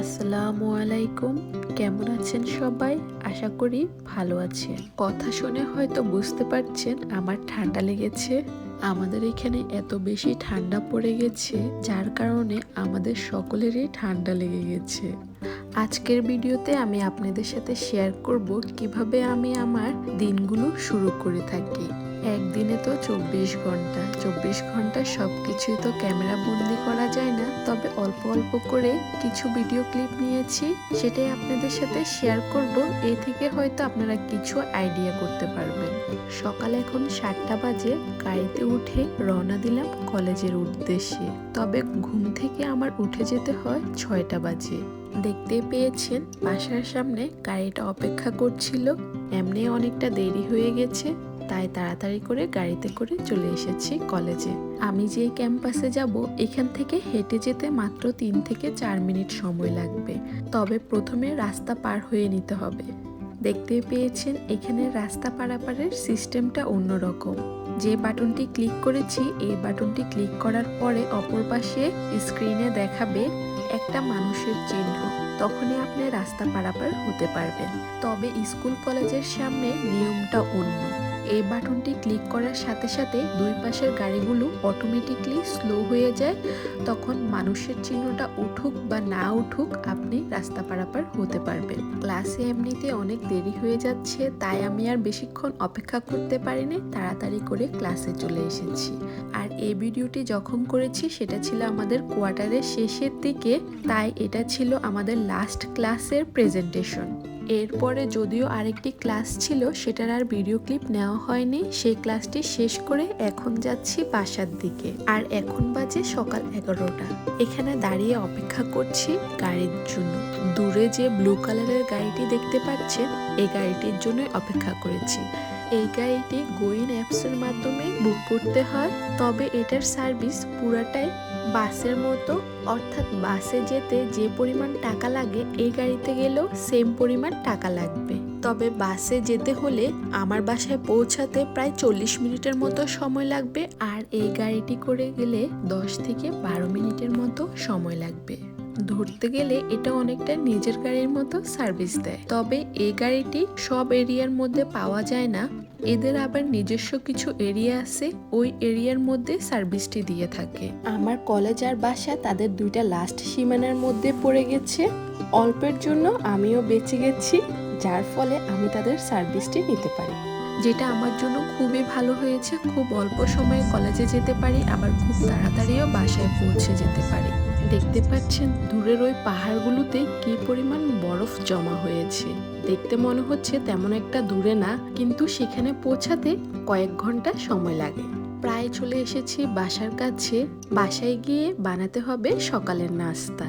আসসালামু আলাইকুম। কেমন আছেন সবাই? আশা করি ভালো আছেন। কথা শুনে হয়তো বুঝতে পারছেন আমার ঠান্ডা লেগেছে। আমাদের এখানে এত বেশি ঠান্ডা পড়ে গেছে, যার কারণে আমাদের সকলেরই ঠান্ডা লেগে গেছে। আজকের ভিডিওতে আমি আপনাদের সাথে শেয়ার করব কীভাবে আমি আমার দিনগুলো শুরু করে থাকি। একদিনে তো চব্বিশ ঘণ্টা। চব্বিশ ঘণ্টা সব কিছুই তো ক্যামেরা বন্দি করা যায় না। তবে অল্প অল্প করে কিছু ভিডিও ক্লিপ নিয়েছি, সেটাই আপনাদের সাথে শেয়ার করব। এই থেকে হয়তো আপনারা কিছু আইডিয়া করতে পারবেন। সকাল এখন সাতটা বাজে। গাড়িতে উঠে রওনা দিলাম কলেজের উদ্দেশ্যে। তবে ঘুম থেকে আমার উঠে যেতে হয় ছয়টা বাজে। দেখতে পেয়েছেন বাসার সামনে গাড়িটা অপেক্ষা করছিল। এমনি অনেকটা দেরি হয়ে গেছে। তাই তাড়াতাড়ি করে গাড়িতে করে চলে এসেছি কলেজে। আমি যে ক্যাম্পাসে যাব, এখান থেকে হেঁটে যেতে মাত্র তিন থেকে চার মিনিট সময় লাগবে। তবে প্রথমে রাস্তা পার হয়ে নিতে হবে। দেখতে পেয়েছেন, এখানে রাস্তা পারাপারের সিস্টেমটা অন্যরকম। যে বাটনটি ক্লিক করেছি, এই বাটনটি ক্লিক করার পরে অপর পাশে স্ক্রিনে দেখাবে একটা মানুষের চিহ্ন। তখনই আপনি রাস্তা পারাপার হতে পারবেন। তবে স্কুল কলেজের সামনে নিয়মটা অন্য। এই বাটনটি ক্লিক করার সাথে সাথে দুই পাশের গাড়িগুলো অটোমেটিকলি স্লো হয়ে যায়। তখন মানুষের চিহ্নটা উঠুক বা না উঠুক আপনি রাস্তা পারাপার হতে পারবেন। ক্লাসে এমনিতে অনেক দেরি হয়ে যাচ্ছে, তাই আমি আর বেশিক্ষণ অপেক্ষা করতে পারিনি, তাড়াতাড়ি করে ক্লাসে চলে এসেছি। আর এই ভিডিওটি যখন করেছি, সেটা ছিল আমাদের কোয়ার্টারের শেষের দিকে, তাই এটা ছিল আমাদের লাস্ট ক্লাসের প্রেজেন্টেশন এরপরে যদিও আরেকটি ক্লাস ছিল, সেটার আর ভিডিও ক্লিপ নেওয়া হয়নি, সেই ক্লাসটি শেষ করে এখন যাচ্ছি বাসার দিকে। আর এখন বাজে সকাল এগারোটা। এখানে দাঁড়িয়ে অপেক্ষা করছি গাড়ির জন্য। দূরে যে ব্লু কালারের গাড়িটি দেখতে পাচ্ছেন, এই গাড়িটির জন্যই অপেক্ষা করেছি। এই গাড়িটি গোইন অ্যাপসের মাধ্যমে বুক করতে হয়। তবে এটার সার্ভিস পুরাটাই বাসের মতো, অর্থাৎ বাসে যেতে যে পরিমাণ টাকা লাগে, এই গাড়িতে গেলেও সেম পরিমাণ টাকা লাগবে। তবে বাসে যেতে হলে আমার বাসায় পৌঁছাতে প্রায় চল্লিশ মিনিটের মতো সময় লাগবে, আর এই গাড়িটি করে গেলে দশ থেকে বারো মিনিটের মতো সময় লাগবে। ধরতে গেলে এটা অনেকটা নিজের গাড়ির মতো সার্ভিস দেয়। তবে এই গাড়িটি সব এরিয়ার মধ্যে পাওয়া যায় না এদের আবার নিজস্ব কিছু এরিয়া আছে ওই এরিয়ার মধ্যে সার্ভিসটি দিয়ে থাকে। আমার কলেজ আর বাসা তাদের দুইটা লাস্ট সীমানার মধ্যে পড়ে গেছে। অল্পের জন্য আমিও বেঁচে গেছি যার ফলে আমি তাদের সার্ভিসটি নিতে পারি। যেটা আমার জন্য খুবই ভালো হয়েছে খুব অল্প সময়ে কলেজে যেতে পারি আবার খুব তাড়াতাড়িও বাসায় পৌঁছে যেতে পারি। দেখতে পাচ্ছেন দূরের ওই পাহাড়গুলোতে কি পরিমাণ বরফ জমা হয়েছে। দেখতে মনে হচ্ছে তেমন একটা দূরে না, কিন্তু সেখানে পৌঁছাতে কয়েক ঘণ্টা সময় লাগে। প্রায় চলে এসেছি বাসার কাছে। বাসায় গিয়ে বানাতে হবে সকালের নাস্তা।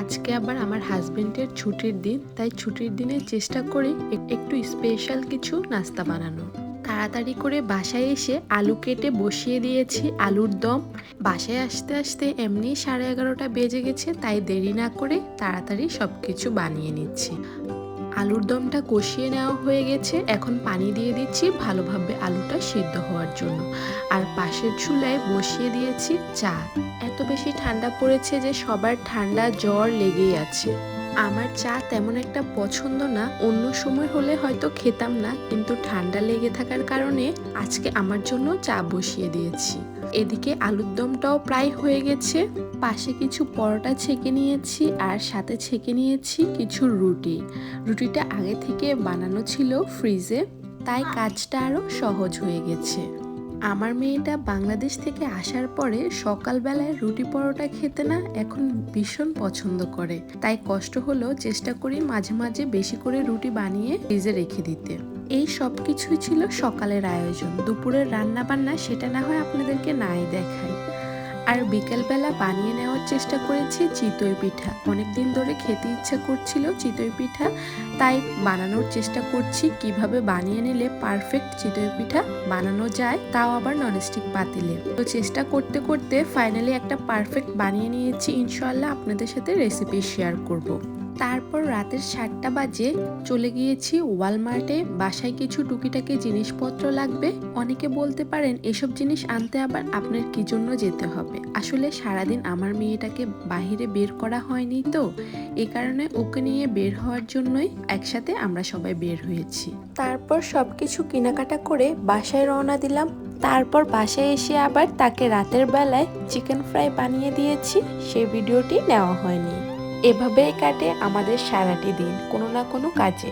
আজকে আবার আমার হাজবেন্ডের ছুটির দিন, তাই ছুটির দিনে চেষ্টা করি একটু স্পেশাল কিছু নাস্তা বানানো। তাড়াতাড়ি করে বাসায় এসে আলু কেটে বসিয়ে দিয়েছি আলুর দম। বাসায় আসতে আসতে এমনি সাড়ে এগারোটা বেজে গেছে, তাই দেরি না করে তাড়াতাড়ি সব কিছু বানিয়ে নিচ্ছি। আলুর দমটা কষিয়ে নেওয়া হয়ে গেছে। এখন পানি দিয়ে দিচ্ছি ভালোভাবে আলুটা সিদ্ধ হওয়ার জন্য। আর পাশের চুলায় বসিয়ে দিয়েছি চা। এত বেশি ঠান্ডা পড়েছে যে সবার ঠান্ডা জ্বর লেগেই আছে। আমার চা তেমন একটা পছন্দ না। অন্য সময় হলে হয়তো খেতাম না, কিন্তু ঠান্ডা লেগে থাকার কারণে আজকে আমার জন্য চা বসিয়ে দিয়েছি। এদিকে আলুর দমটাও প্রায় হয়ে গেছে। পাশে কিছু পরোটা ছেঁকে নিয়েছি আর সাথে ছেঁকে নিয়েছি কিছু রুটি। রুটিটা আগে থেকে বানানো ছিল ফ্রিজে, তাই কাজটা আরও সহজ হয়ে গেছে। আমার মেয়েটা বাংলাদেশ থেকে আসার পরে সকালবেলায় রুটি পরোটা খেতে না এখন ভীষণ পছন্দ করে। তাই কষ্ট হলেও চেষ্টা করি মাঝে মাঝে বেশি করে রুটি বানিয়ে ফ্রিজে রেখে দিতে। এই সব কিছুই ছিল সকালের আয়োজন। দুপুরের রান্না বান্না সেটা না হয় আপনাদেরকে নাই দেখাই আর বিকেলবেলা বানিয়ে নেওয়ার চেষ্টা করেছি চিতই পিঠা। অনেকদিন ধরে খেতে ইচ্ছা করছিল চিতই পিঠা, তাই বানানোর চেষ্টা করছি কীভাবে বানিয়ে নিলে পারফেক্ট চিতই পিঠা বানানো যায়, তাও আবার ননস্টিক পাতিলে। তো চেষ্টা করতে করতে ফাইনালি একটা পারফেক্ট বানিয়ে নিয়েছি। ইনশাল্লাহ আপনাদের সাথে রেসিপি শেয়ার করব। তারপর রাতের সাতটা বাজে চলে গিয়েছি ওয়ালমার্টে। বাসায় কিছু টুকিটাকি জিনিসপত্র লাগবে। অনেকে বলতে পারেন, এসব জিনিস আনতে আবার আপনার কি জন্য যেতে হবে? আসলে সারাদিন আমার মেয়েটাকে বাহিরে বের করা হয়নি তো। এই কারণে ওকে নিয়ে বের হওয়ার জন্যই একসাথে আমরা সবাই বের হয়েছি। তারপর সব কিছু কেনাকাটা করে বাসায় রওনা দিলাম। তারপর বাসায় এসে আবার তাকে রাতের বেলায় চিকেন ফ্রাই বানিয়ে দিয়েছি। সেই ভিডিওটি নেওয়া হয়নি। এভাবেই কাটে আমাদের সারাটি দিন কোনো না কোনো কাজে।